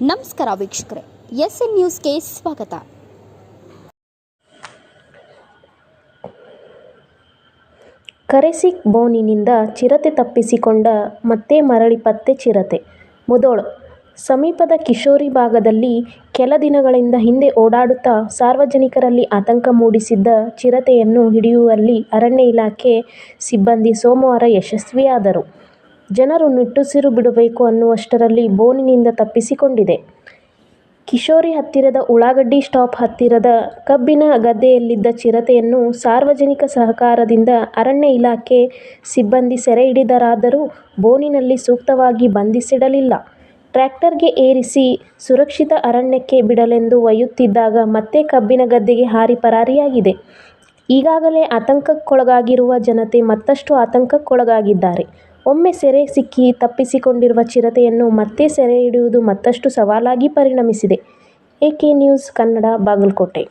ನಮಸ್ಕಾರ ವೀಕ್ಷಕರೇ S N ನ್ಯೂಸ್ಗೆ ಸ್ವಾಗತ ಕರೆಸಿಕ್ ಬೋನಿನಿಂದ ಚಿರತೆ ತಪ್ಪಿಸಿಕೊಂಡ ಮತ್ತೆ ಮರಳಿ ಪತ್ತೆ ಚಿರತೆ ಮುದೋಳು, ಸಮೀಪದ ಕಿಶೋರಿ ಭಾಗದಲ್ಲಿ ಕೆಲ ದಿನಗಳಿಂದ ಹಿಂದೆ ಓಡಾಡುತ್ತಾ ಸಾರ್ವಜನಿಕರಲ್ಲಿ ಆತಂಕ ಮೂಡಿಸಿದ್ದ ಚಿರತೆಯನ್ನು ಹಿಡಿಯುವಲ್ಲಿ ಅರಣ್ಯ ಇಲಾಖೆ ಸಿಬ್ಬಂದಿ ಸೋಮವಾರ ಯಶಸ್ವಿಯಾದರು. ಜನರು ನಿಟ್ಟುಸಿರು ಬಿಡಬೇಕು ಅನ್ನುವಷ್ಟರಲ್ಲಿ ಬೋನಿನಿಂದ ತಪ್ಪಿಸಿಕೊಂಡಿದೆ. ಕಿಶೋರಿ ಹತ್ತಿರದ ಉಳ್ಳಾಗಡ್ಡಿ ಸ್ಟಾಪ್ ಹತ್ತಿರದ ಕಬ್ಬಿನ ಗದ್ದೆಯಲ್ಲಿದ್ದ ಚಿರತೆಯನ್ನು ಸಾರ್ವಜನಿಕ ಸಹಕಾರದಿಂದ ಅರಣ್ಯ ಇಲಾಖೆ ಸಿಬ್ಬಂದಿ ಸೆರೆ ಹಿಡಿದರಾದರೂ ಬೋನಿನಲ್ಲಿ ಸೂಕ್ತವಾಗಿ ಬಂಧಿಸಿಡಲಿಲ್ಲ. ಟ್ರ್ಯಾಕ್ಟರ್ಗೆ ಏರಿಸಿ ಸುರಕ್ಷಿತ ಅರಣ್ಯಕ್ಕೆ ಬಿಡಲೆಂದು ಒಯ್ಯುತ್ತಿದ್ದಾಗ ಮತ್ತೆ ಕಬ್ಬಿನ ಗದ್ದೆಗೆ ಹಾರಿ ಪರಾರಿಯಾಗಿದೆ. ಈಗಾಗಲೇ ಆತಂಕಕ್ಕೊಳಗಾಗಿರುವ ಜನತೆ ಮತ್ತಷ್ಟು ಆತಂಕಕ್ಕೊಳಗಾಗಿದ್ದಾರೆ. ಒಮ್ಮೆ ಸೆರೆ ಸಿಕ್ಕಿ ತಪ್ಪಿಸಿಕೊಂಡಿರುವ ಚಿರತೆಯನ್ನು ಮತ್ತೆ ಸೆರೆ ಹಿಡಿಯುವುದು ಮತ್ತಷ್ಟು ಸವಾಲಾಗಿ ಪರಿಣಮಿಸಿದೆ. ಎಕೆ ನ್ಯೂಸ್, ಕನ್ನಡ, ಬಾಗಲಕೋಟೆ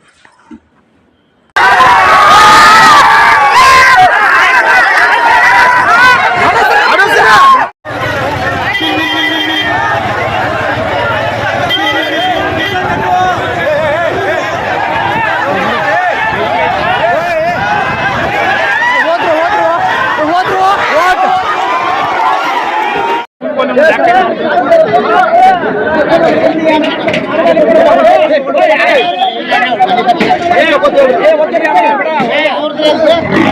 ಏ